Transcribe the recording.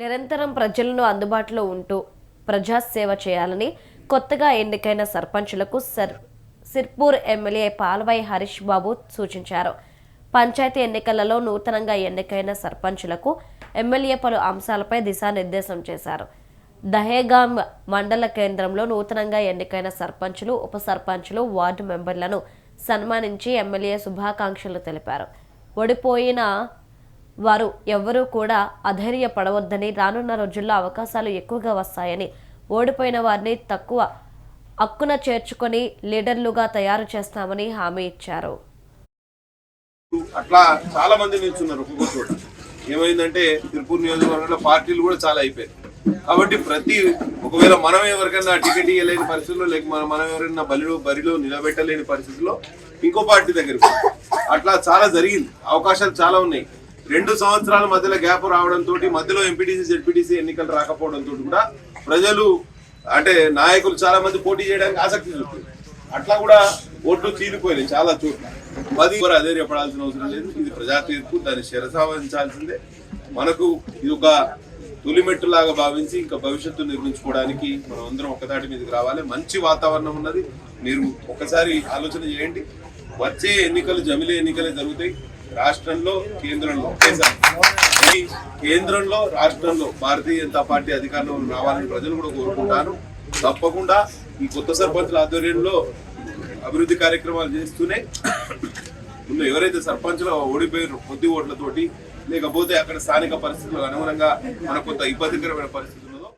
నిరంతరం ప్రజలను అందుబాటులో ఉంటూ ప్రజాసేవ చేయాలని కొత్తగా ఎన్నికైన సర్పంచులకు సర్ సిర్పూర్ ఎమ్మెల్యే పాల్వాయి హరీష్ బాబు సూచించారు. పంచాయతీ ఎన్నికలలో నూతనంగా ఎన్నికైన సర్పంచులకు ఎమ్మెల్యే పలు అంశాలపై దిశానిర్దేశం చేశారు. దహేగాం మండల కేంద్రంలో నూతనంగా ఎన్నికైన సర్పంచులు ఉప సర్పంచులు వార్డు మెంబర్లను సన్మానించి ఎమ్మెల్యే శుభాకాంక్షలు తెలిపారు. ఓడిపోయిన వారు ఎవ్వరూ కూడా అధైర్యపడవద్దని రానున్న రోజుల్లో అవకాశాలు ఎక్కువగా వస్తాయని ఓడిపోయిన వారిని తక్కువ అక్కున చేర్చుకొని లీడర్లుగా తయారు చేస్తామని హామీ ఇచ్చారు. అట్లా చాలా మంది నిల్చున్నారు ఒక్కొక్క చోట. ఏమైందంటే తిరుపూర్ నియోజకవర్గంలో పార్టీలు కూడా చాలా అయిపోయాయి. కాబట్టి ప్రతి ఒకవేళ మనం ఎవరికైనా టికెట్ ఇవ్వలేని పరిస్థితుల్లో లేక మనం మనం ఎవరైనా బలిలో బరిలో నిలబెట్టలేని పరిస్థితుల్లో ఇంకో పార్టీ దగ్గరికి అట్లా చాలా జరిగింది. అవకాశాలు చాలా ఉన్నాయి. రెండు సంవత్సరాల మధ్యలో గ్యాప్ రావడంతో మధ్యలో ఎంపీటీసీ జెడ్పీటీసీ ఎన్నికలు రాకపోవడంతో కూడా ప్రజలు అంటే నాయకులు చాలా మంది పోటీ చేయడానికి ఆసక్తి చూపారు అట్లా కూడా ఓట్లు చీలిపోయినాయి చాలా చోట్ల. అది కూడా అదే చెప్పడాల్సిన అవసరం లేదు. ఇది ప్రజా తీర్పు దాన్ని శిరసావహించాల్సిందే. మనకు ఇది ఒక తొలిమెట్టులాగా భావించి ఇంకా భవిష్యత్తు నిర్మించుకోవడానికి మనం అందరం ఒకదాటి మీదకి రావాలి. మంచి వాతావరణం ఉన్నది. మీరు ఒకసారి ఆలోచన చేయండి. వచ్చే ఎన్నికలు జమిలే ఎన్నికలే జరుగుతాయి. రాష్ట్రంలో కేంద్రంలో ఒకేసారి కేంద్రంలో రాష్ట్రంలో భారతీయ జనతా పార్టీ అధికారంలో రావాలని ప్రజలు కూడా కోరుకుంటారు. తప్పకుండా ఈ కొత్త సర్పంచుల ఆధ్వర్యంలో అభివృద్ధి కార్యక్రమాలు చేస్తూనే ముందు ఎవరైతే సర్పంచ్లో ఓడిపోయారో కొద్ది ఓట్లతోటి లేకపోతే అక్కడ స్థానిక పరిస్థితులకు అనుగుణంగా మన కొంత ఇబ్బందికరమైన పరిస్థితులు